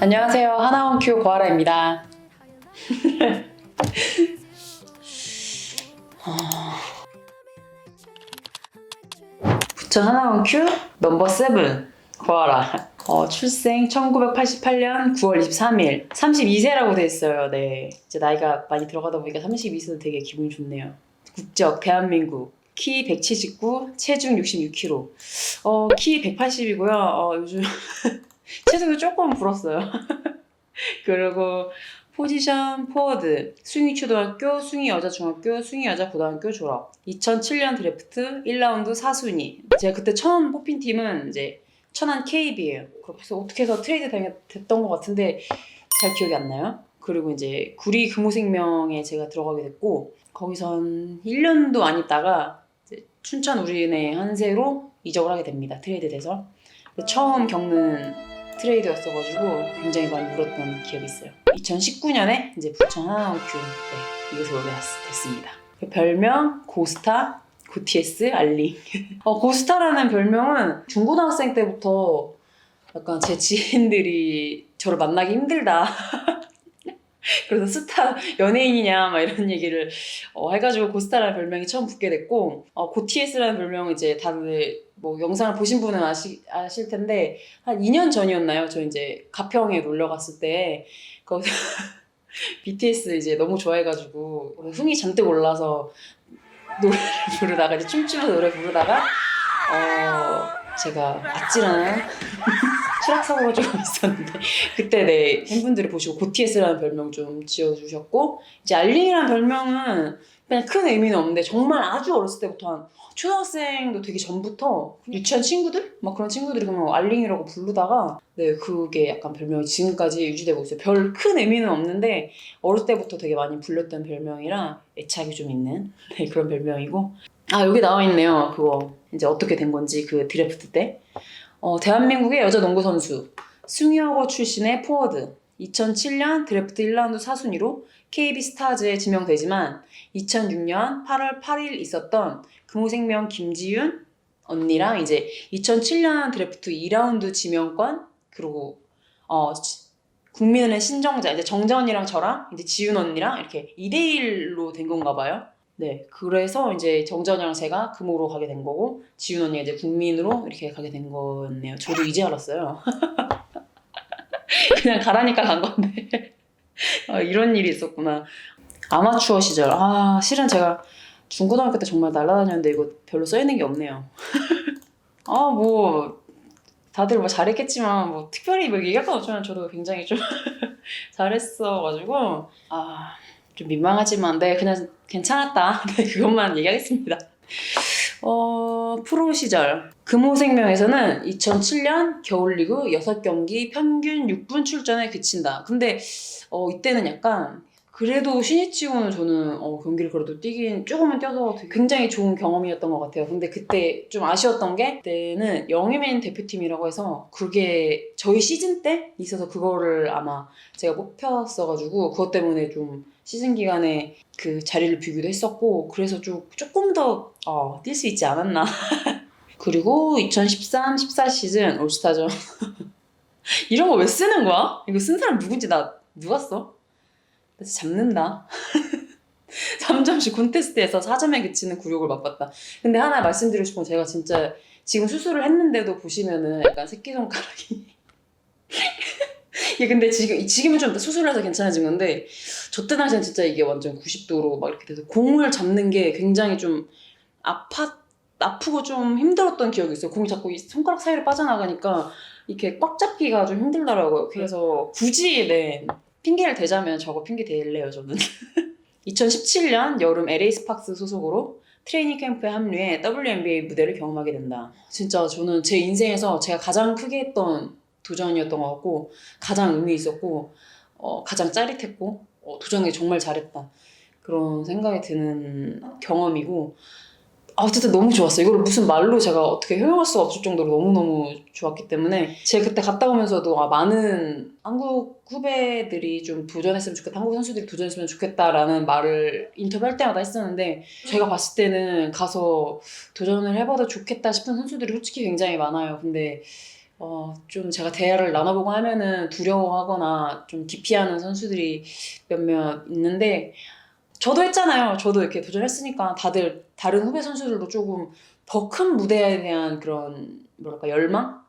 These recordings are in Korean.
안녕하세요. 하나원 큐 고아라입니다. 부천 하나원 큐 넘버 7 고아라. 어, 출생 1988년 9월 23일 32세라고 돼 있어요. 네. 이제 나이가 많이 들어가다 보니까 32세도 되게 기분이 좋네요. 국적 대한민국 키 179, 체중 66kg. 어, 키 180이고요. 어, 요즘 체중이 조금 불었어요. 그리고 포지션 포워드, 숭이 초등학교, 숭이 여자 중학교, 숭이 여자 고등학교 졸업. 2007년 드래프트 1라운드 4순위. 제가 그때 처음 뽑힌 팀은 이제 천안 KB예요. 그래서 어떻게 해서 트레이드 됐던 것 같은데 잘 기억이 안 나요. 그리고 이제 구리 금호생명에 제가 들어가게 됐고 거기선 1년도 안 있다가 춘천 우리은행 한세로 이적을 하게 됩니다. 트레이드 돼서 처음 겪는 트레이드였어가지고 굉장히 많이 울었던 기억이 있어요. 2019년에 이제 부천 하나원큐 네, 이것을 오게 됐- 됐습니다. 그 별명 고스타, 고티에스, 알리. 어, 고스타라는 별명은 중고등학생 때부터 약간 제 지인들이 저를 만나기 힘들다. 그래서 스타 연예인이냐 막 이런 얘기를 어, 해가지고 고스타라는 별명이 처음 붙게 됐고 어, 고티에스라는 별명은 이제 다들 뭐 영상을 보신 분은 아시, 아실 텐데 한 2년 전이었나요? 저 이제 가평에 놀러 갔을 때 거기서 BTS 이제 너무 좋아해가지고 흥이 잔뜩 올라서 노래를 부르다가 이제 춤추면서 노래 부르다가 어 제가 아찔한 추락 사고가 조금 있었는데 그때 네 팬분들이 보시고 고티에스라는 별명 좀 지어주셨고 이제 알링이라는 별명은 그냥 큰 의미는 없는데 정말 아주 어렸을 때부터 한 초등학생도 되기 전부터 유치원 친구들? 막 그런 친구들이 그냥 알링이라고 부르다가 네 그게 약간 별명이 지금까지 유지되고 있어요. 별 큰 의미는 없는데 어릴 때부터 되게 많이 불렸던 별명이라 애착이 좀 있는 네, 그런 별명이고. 아 여기 나와 있네요. 그거 이제 어떻게 된 건지 그 드래프트 때. 어, 대한민국의 여자 농구 선수 숭이어고 출신의 포워드 2007년 드래프트 1라운드 4순위로 KB 스타즈에 지명되지만 2006년 8월 8일 있었던 금호생명 김지윤 언니랑 이제 2007년 드래프트 2라운드 지명권 그리고 어 지- 국민은행 신정자 이제 정자 언니랑 저랑 이제 지윤 언니랑 이렇게 2대 1로 된 건가 봐요. 네, 그래서 이제 정자 언니랑 제가 금호로 가게 된 거고 지윤 언니가 이제 국민으로 이렇게 가게 된 거였네요. 저도 이제 알았어요. 그냥 가라니까 간 건데 아, 이런 일이 있었구나. 아마추어 시절 아 실은 제가 중고등학교 때 정말 날아다녔는데 이거 별로 써있는 게 없네요. 아 뭐 다들 뭐 잘했겠지만 뭐 특별히 뭐 얘기할 건 없지만 저도 굉장히 좀 잘했어가지고 아 좀 민망하지만 네 그냥 괜찮았다 네 그것만 얘기하겠습니다. 어 프로 시절 금호생명에서는 2007년 겨울리그 6경기 평균 6분 출전에 그친다. 근데 어 이때는 약간 그래도 신입치고는 저는 어, 경기를 그래도 뛰긴 조금은 뛰어서 굉장히 좋은 경험이었던 것 같아요. 근데 그때 좀 아쉬웠던 게 그때는 영희맨 대표팀이라고 해서 그게 저희 시즌 때 있어서 그거를 아마 제가 뽑혔어가지고 그것 때문에 좀 시즌 기간에 그 자리를 비기도 했었고 그래서 좀 조금 더 어, 뛸 수 있지 않았나. 그리고 2013-14 시즌 올스타전 이런 거 왜 쓰는 거야? 이거 쓴 사람 누군지 나 누가 써? 나 잡는다. 3점씩 콘테스트에서 4점에 그치는 굴욕을 맛봤다. 근데 하나 말씀드리고 싶은 건 제가 진짜 지금 수술을 했는데도 보시면은 약간 새끼손가락이 이게 근데 지금 지금은 좀 수술을 해서 괜찮아진 건데 저 때 당시엔 진짜 이게 완전 90도로 막 이렇게 돼서 공을 잡는 게 굉장히 좀 아파 아프고 좀 힘들었던 기억이 있어요. 공이 자꾸 이 손가락 사이로 빠져나가니까 이렇게 꽉 잡기가 좀 힘들더라고요. 그래서 굳이 네 핑계를 대자면 저거 핑계 댈래요 저는. 2017년 여름 LA 스팍스 소속으로 트레이닝 캠프에 합류해 WNBA 무대를 경험하게 된다. 진짜 저는 제 인생에서 제가 가장 크게 했던 도전이었던 것 같고 가장 의미 있었고 어, 가장 짜릿했고 어, 도전하기 정말 잘했다 그런 생각이 드는 경험이고 아, 어쨌든 너무 좋았어요. 이걸 무슨 말로 제가 어떻게 효용할 수가 없을 정도로 너무너무 좋았기 때문에 제가 그때 갔다 오면서도 아, 많은 한국 후배들이 좀 도전했으면 좋겠다. 한국 선수들이 도전했으면 좋겠다라는 말을 인터뷰할 때마다 했었는데 제가 봤을 때는 가서 도전을 해봐도 좋겠다 싶은 선수들이 솔직히 굉장히 많아요. 근데 어, 좀 제가 대화를 나눠보고 하면은 두려워하거나 좀 기피하는 선수들이 몇몇 있는데 저도 했잖아요. 저도 이렇게 도전했으니까 다들 다른 후배 선수들도 조금 더 큰 무대에 대한 그런 뭐랄까 열망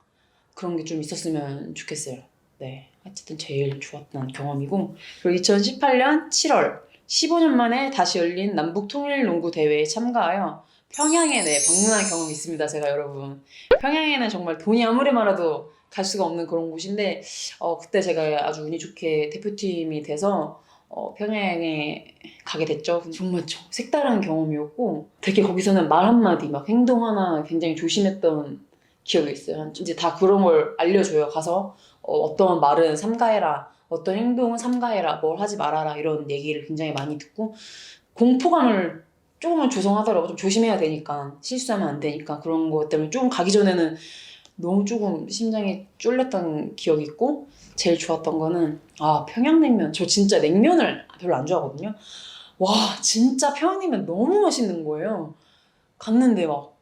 그런 게 좀 있었으면 좋겠어요. 네, 어쨌든 제일 좋았던 경험이고 그리고 2018년 7월 15년 만에 다시 열린 남북 통일 농구 대회에 참가하여 평양에 네 방문한 경험이 있습니다. 제가 여러분 평양에는 정말 돈이 아무리 많아도 갈 수가 없는 그런 곳인데 어, 그때 제가 아주 운이 좋게 대표팀이 돼서 어, 평양에 가게 됐죠. 정말 저- 색다른 경험이었고 되게 거기서는 말 한마디 막 행동 하나 굉장히 조심했던 기억이 있어요. 이제 다 그런 걸 알려줘요. 가서 어, 떤 말은 삼가해라, 어떤 행동은 삼가해라, 뭘 하지 말아라 이런 얘기를 굉장히 많이 듣고 공포감을 조금은 조성하더라고. 좀 조심해야 되니까 실수하면 안 되니까 그런 것 때문에 조금 가기 전에는 너무 조금 심장이 쫄렸던 기억이 있고 제일 좋았던 거는 아 평양냉면 저 진짜 냉면을 별로 안 좋아하거든요. 와 진짜 평양냉면 너무 맛있는 거예요. 갔는데 막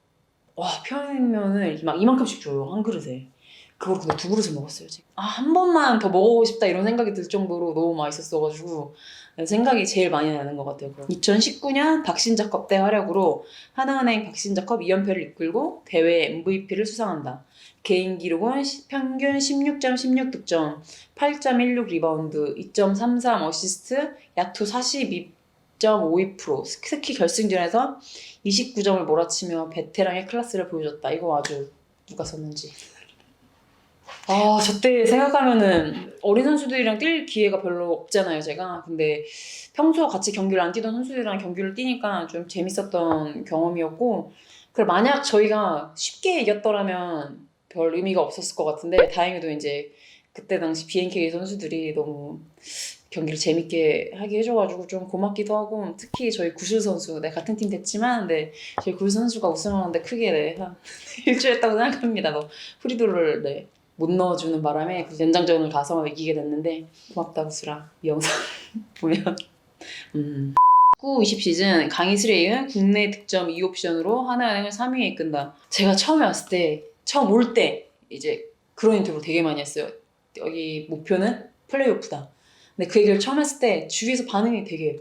와 평양냉면을 막 이만큼씩 줘요 한 그릇에. 그걸 근데 두 그릇을 먹었어요 지금. 아 한 번만 더 먹어보고 싶다 이런 생각이 들 정도로 너무 맛있었어가지고 생각이 제일 많이 나는 것 같아요. 2019년 박신자컵 대 활약으로 하나은행 박신자컵 2연패를 이끌고 대회 MVP를 수상한다. 개인 기록은 시- 평균 16.16 득점, 8.16 리바운드, 2.33 어시스트, 야투 42.52%. 특히 결승전에서 29점을 몰아치며 베테랑의 클래스를 보여줬다. 이거 아주 누가 썼는지. 아, 저 때 생각하면은 어린 선수들이랑 뛸 기회가 별로 없잖아요, 제가. 근데 평소 같이 경기를 안 뛰던 선수들이랑 경기를 뛰니까 좀 재밌었던 경험이었고, 그 만약 저희가 쉽게 이겼더라면 별 의미가 없었을 것 같은데, 다행히도 이제 그때 당시 BNK 선수들이 너무 경기를 재밌게 하게 해줘가지고 좀 고맙기도 하고, 특히 저희 구슬 선수, 네, 같은 팀 됐지만, 네, 저희 구슬 선수가 우승하는데 크게 네, 한 일주했다고 생각합니다. 너 프리드를 네, 못 넣어주는 바람에 그 연장전을 가서 이기게 됐는데 고맙다 구슬아 이 영상 보면 음. 19-20 시즌 강희슬에 이은 국내 득점 2옵션으로 하나은행을 3위에 이끈다. 제가 처음에 왔을 때 처음 올 때 이제 그런 인터뷰를 되게 많이 했어요. 여기 목표는 플레이오프다. 근데 그 얘기를 처음 했을 때 주위에서 반응이 되게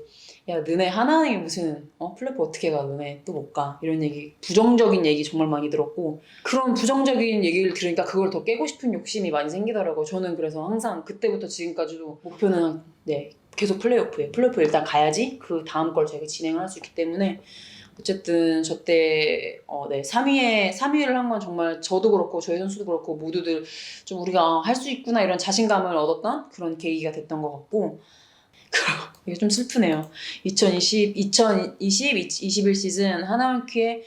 야 너네 하나은행이 무슨 어 플레이오프 어떻게 가 너네 또 못 가 이런 얘기 부정적인 얘기 정말 많이 들었고 그런 부정적인 얘기를 들으니까 그걸 더 깨고 싶은 욕심이 많이 생기더라고요. 저는 그래서 항상 그때부터 지금까지도 목표는 네 계속 플레이오프에 플레이오프 일단 가야지 그 다음 걸 저희가 진행을 할 수 있기 때문에 어쨌든 저때 어, 네 3위에 3위를 한 건 정말 저도 그렇고 저희 선수도 그렇고 모두들 좀 우리가 할 수 있구나 이런 자신감을 얻었던 그런 계기가 됐던 것 같고 이게 좀 슬프네요. 2020 2020 21 시즌 하나원 큐의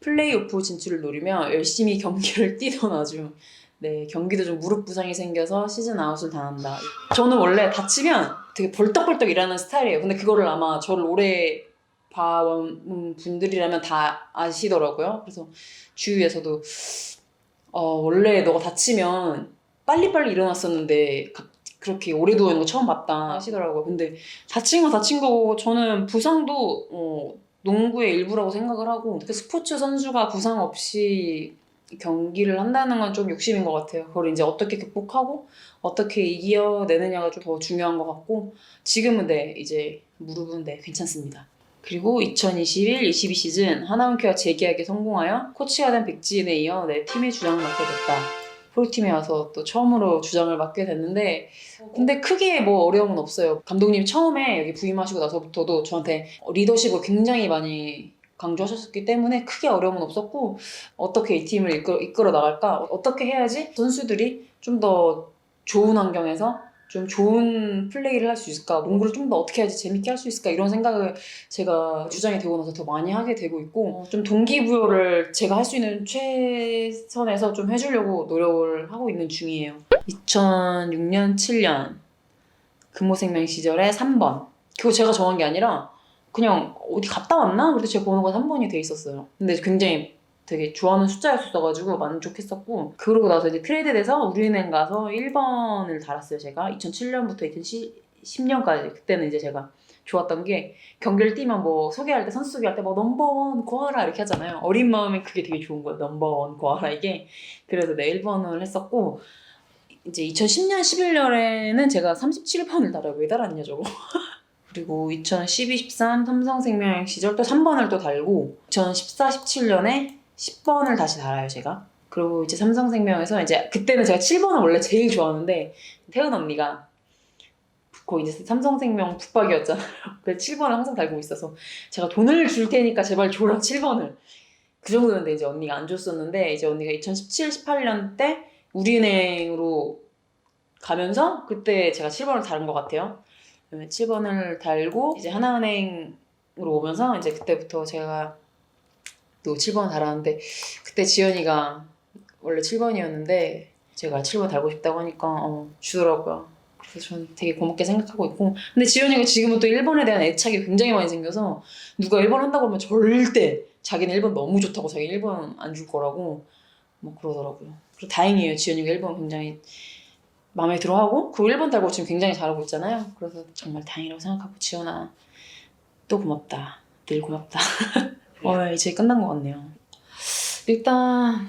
플레이오프 진출을 노리며 열심히 경기를 뛰던 아주 네 경기도 좀 무릎 부상이 생겨서 시즌 아웃을 당한다. 저는 원래 다치면 되게 벌떡벌떡 일하는 스타일이에요. 근데 그거를 아마 저를 오래 봐온 분들이라면 다 아시더라고요. 그래서 주위에서도 어 원래 너가 다치면 빨리빨리 일어났었는데 갑- 그렇게 오래 누워 있는 거 처음 봤다 하시더라고요. 근데 다친 건 다친 거고 저는 부상도 어, 농구의 일부라고 생각을 하고 그 스포츠 선수가 부상 없이 경기를 한다는 건 좀 욕심인 것 같아요. 그걸 이제 어떻게 극복하고 어떻게 이겨내느냐가 좀 더 중요한 것 같고 지금은 네 이제 무릎은 네 괜찮습니다. 그리고 2021-22 시즌 하나원큐가 재계약에 성공하여 코치가 된 백지인에 이어 네 팀의 주장을 맡게 됐다. 프로팀에 와서 또 처음으로 주장을 맡게 됐는데 근데 크게 뭐 어려움은 없어요. 감독님이 처음에 여기 부임하시고 나서부터도 저한테 리더십을 굉장히 많이 강조하셨기 때문에 크게 어려움은 없었고 어떻게 이 팀을 이끌어, 이끌어 나갈까 어떻게 해야지 선수들이 좀 더 좋은 환경에서 좀 좋은 플레이를 할 수 있을까? 농구를 좀 더 어떻게 해야지 재밌게 할 수 있을까? 이런 생각을 제가 주장이 되고 나서 더 많이 하게 되고 있고 좀 동기부여를 제가 할 수 있는 최선에서 좀 해주려고 노력을 하고 있는 중이에요. 2006년 7년 금호생명 시절에 3번. 그거 제가 정한 게 아니라 그냥 어디 갔다 왔나? 그래도 제 번호가 3번이 돼 있었어요. 근데 굉장히 되게 좋아하는 숫자였어가지고 만족했었고 그러고 나서 이제 트레이드 돼서 우리은행 가서 1번을 달았어요 제가 2007년부터 2010년까지 그때는 이제 제가 좋았던 게 경기를 뛰면 뭐 소개할 때 선수 소개할 때 뭐 넘버원 고아라 이렇게 하잖아요. 어린 마음에 그게 되게 좋은 거예요. 넘버원 고아라 이게 그래서 네 1번을 했었고 이제 2010년 11년에는 제가 37번을 달아요. 왜 달았냐 저거. 그리고 2012, 13 삼성생명 시절 또 3번을 또 달고 2014, 17년에 10번을 다시 달아요 제가. 그리고 이제 삼성생명에서 이제 그때는 제가 7번을 원래 제일 좋아하는데 태은 언니가 거기 이제 삼성생명 붙박이었잖아요. 그래서 7번을 항상 달고 있어서 제가 돈을 줄 테니까 제발 줘라 7번을. 그 정도였는데 이제 언니가 안 줬었는데 이제 언니가 2017, 18년 때 우리은행으로 가면서 그때 제가 7번을 다른 것 같아요. 그러면 7번을 달고 이제 하나은행으로 오면서 이제 그때부터 제가 또 7번 달았는데 그때 지연이가 원래 7번이었는데 제가 7번 달고 싶다고 하니까 어, 주더라고요. 그래서 저는 되게 고맙게 생각하고 있고 근데 지연이가 지금은 또 1번에 대한 애착이 굉장히 많이 생겨서 누가 1번 한다고 하면 절대 자기는 1번 너무 좋다고 자기 1번 안 줄 거라고 뭐 그러더라고요. 그리고 다행이에요. 지연이가 1번 굉장히 마음에 들어하고 그 1번 달고 지금 굉장히 잘하고 있잖아요. 그래서 정말 다행이라고 생각하고 지연아 또 고맙다. 늘 고맙다. 어 이제 끝난 것 같네요. 일단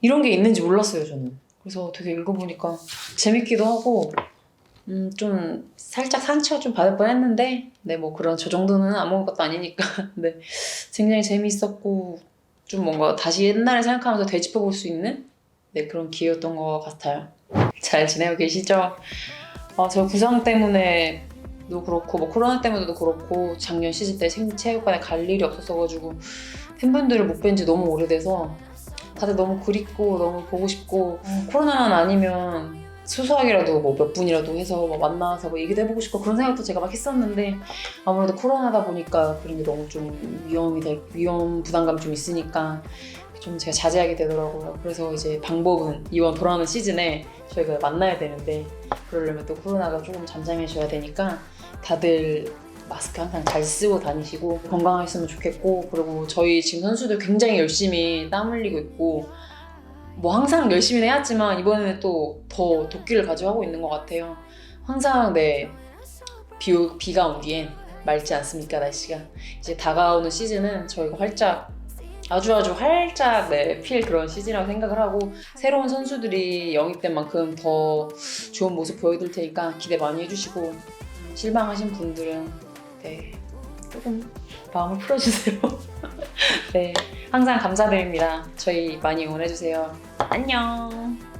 이런 게 있는지 몰랐어요 저는. 그래서 되게 읽어보니까 재밌기도 하고 음, 좀 살짝 상처 좀 받을 뻔했는데 네 뭐 그런 저 정도는 아무것도 아니니까 네 굉장히 재미있었고 좀 뭔가 다시 옛날에 생각하면서 되짚어볼 수 있는 네 그런 기회였던 것 같아요. 잘 지내고 계시죠? 아, 저 부상 때문에 도 그렇고 뭐 코로나 때문에도 그렇고 작년 시즌 때 생- 체육관에 갈 일이 없었어가지고 팬분들을 못 뵌 지 너무 오래돼서 다들 너무 그립고 너무 보고 싶고 코로나만 아니면 소소하게라도 뭐 몇 분이라도 해서 뭐 만나서 뭐 얘기도 해보고 싶고 그런 생각도 제가 막 했었는데 아무래도 코로나다 보니까 그런 게 너무 좀 위험이 될 위험 부담감 좀 있으니까 좀 제가 자제하게 되더라고요. 그래서 이제 방법은 이번 돌아오는 시즌에 저희가 만나야 되는데 그러려면 또 코로나가 조금 잠잠해져야 되니까 다들 마스크 항상 잘 쓰고 다니시고 건강하셨으면 좋겠고 그리고 저희 지금 선수들 굉장히 열심히 땀 흘리고 있고 뭐 항상 열심히 해왔지만 이번에는 또 더 도끼를 가져가고 있는 것 같아요. 항상 네 비, 비가 온 뒤엔 맑지 않습니까 날씨가 이제 다가오는 시즌은 저희가 활짝 아주 아주 활짝 네, 필 그런 시즌이라고 생각을 하고 새로운 선수들이 영입된 만큼 더 좋은 모습 보여드릴 테니까 기대 많이 해주시고 실망하신 분들은 네 조금 마음을 풀어주세요. 네 항상 감사드립니다. 저희 많이 응원해주세요. 안녕.